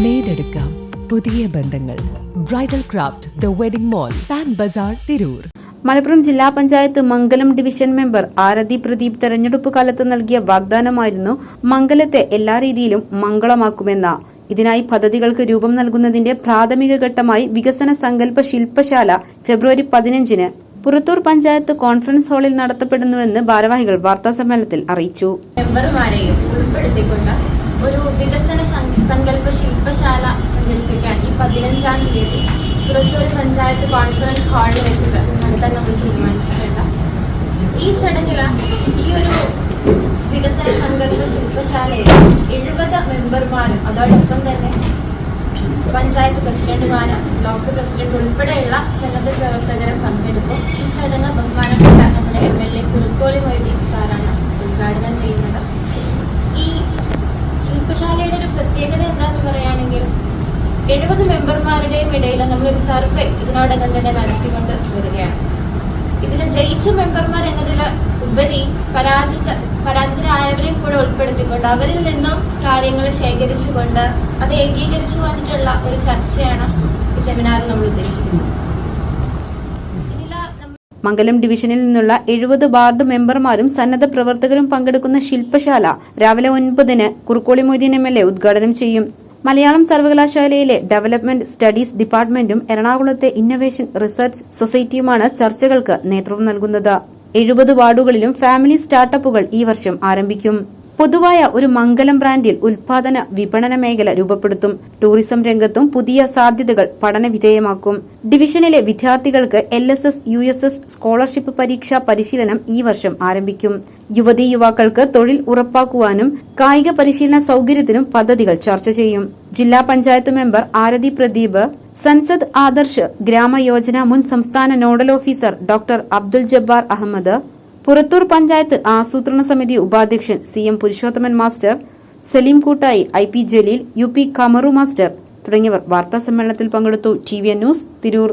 നേടെടുക്കാം പുതിയ ബന്ധങ്ങൾ. Bridal craft the wedding mall Pan Bazar Tirur Malappuram ജില്ലാ പഞ്ചായത്ത് മംഗലം ഡിവിഷൻ മെമ്പർ ആരതി പ്രദീപ് തെരഞ്ഞെടുപ്പ് കാലത്ത് നൽകിയ വാഗ്ദാനമായിരുന്നു മംഗലത്തെ എല്ലാ രീതിയിലും മംഗളമാക്കുമെന്ന. ഇതിനായി പദ്ധതികൾക്ക് രൂപം നൽകുന്നതിന്റെ പ്രാഥമിക ഘട്ടമായി വികസന സങ്കല്പ ശില്പശാല ഫെബ്രുവരി പതിനഞ്ചിന് പുറത്തൂർ പഞ്ചായത്ത് കോൺഫറൻസ് ഹാളിൽ നടത്തപ്പെടുന്നുവെന്ന് ഭാരവാഹികൾ വാർത്താസമ്മേളനത്തിൽ അറിയിച്ചു. മെമ്പർമാരെയും ഉൾപ്പെടുത്തിക്കൊണ്ട് ഒരു വികസന സങ്കല്പ പതിനഞ്ചാം തീയതി പുറത്തൂർ പഞ്ചായത്ത് കോൺഫറൻസ് ഹാളിൽ വെച്ചിട്ട് നടത്താൻ നമ്മൾ തീരുമാനിച്ചിട്ടുണ്ട്. ഈ ചടങ്ങിൽ ഈ ഒരു വികസന സങ്കല്പ ശില്പശാലയിൽ എഴുപത് മെമ്പർമാരും അതോടൊപ്പം തന്നെ പഞ്ചായത്ത് പ്രസിഡന്റുമാര് ബ്ലോക്ക് പ്രസിഡന്റ് ഉൾപ്പെടെയുള്ള സന്നദ്ധ പ്രവർത്തകരും പങ്കെടുക്കും ഈ ചടങ്ങ് ബഹുമാനപ്പെട്ട നമ്മുടെ M L A Kurukkoli Moideen സാറാണ് എഴുപത് മെമ്പർമാരുടെയും ഇടയിൽ നമ്മളൊരു സർവേ ഇതിനോടകം തന്നെ നടത്തിക്കൊണ്ട് വരികയാണ്. ഇതിൽ ജയിച്ച മെമ്പർമാർ എന്നതിൽ ഉപരി പരാജിത പരാജിതരായവരെയും കൂടെ ഉൾപ്പെടുത്തിക്കൊണ്ട് അവരിൽ നിന്നും കാര്യങ്ങൾ ശേഖരിച്ചുകൊണ്ട് അത് ഏകീകരിച്ചു കൊണ്ടിട്ടുള്ള ഒരു ചർച്ചയാണ് ഈ സെമിനാറിൽ നമ്മൾ ഉദ്ദേശിക്കുന്നത്. മംഗലം ഡിവിഷനിൽ നിന്നുള്ള എഴുപത് വാർഡ് മെമ്പർമാരും സന്നദ്ധ പ്രവർത്തകരും പങ്കെടുക്കുന്ന ശില്പശാല രാവിലെ ഒൻപതിന് Kurukkoli Moideen M L A ഉദ്ഘാടനം ചെയ്യും. മലയാളം സർവകലാശാലയിലെ ഡെവലപ്മെന്റ് സ്റ്റഡീസ് ഡിപ്പാർട്ട്മെന്റും എറണാകുളത്തെ ഇന്നൊവേഷൻ റിസർച്ച് സൊസൈറ്റിയുമാണ് ചർച്ചകൾക്ക് നേതൃത്വം നൽകുന്നത്. എഴുപത് വാർഡുകളിലും ഫാമിലി സ്റ്റാർട്ടപ്പുകൾ ഈ വർഷം ആരംഭിക്കും. പൊതുവായ ഒരു മംഗലം ബ്രാൻഡിൽ ഉൽപാദന വിപണന മേഖല രൂപപ്പെടുത്തും. ടൂറിസം രംഗത്തും പുതിയ സാധ്യതകൾ പഠന വിധേയമാക്കും. ഡിവിഷനിലെ വിദ്യാർത്ഥികൾക്ക് L S S U S S scholarship പരീക്ഷാ പരിശീലനം ഈ വർഷം ആരംഭിക്കും. യുവതീ യുവാക്കൾക്ക് തൊഴിൽ ഉറപ്പാക്കുവാനും കായിക പരിശീലന സൌകര്യത്തിനും പദ്ധതികൾ ചർച്ച ചെയ്യും. ജില്ലാ പഞ്ചായത്ത് മെമ്പർ ആരതി പ്രദീപ് സൻസദ് ആദർശ് ഗ്രാമയോജന മുൻ സംസ്ഥാന nodal officer doctor Abdul Jabbar Ahammed Purathur panchayat ആസൂത്രണ സമിതി ഉപാധ്യക്ഷൻ C M Purushothaman master Saleem Koottayi I P Jaleel U P Kamaru master തുടങ്ങിയവർ വാർത്താ സമ്മേളനത്തിൽ പങ്കെടുത്തു. T V news Tirur.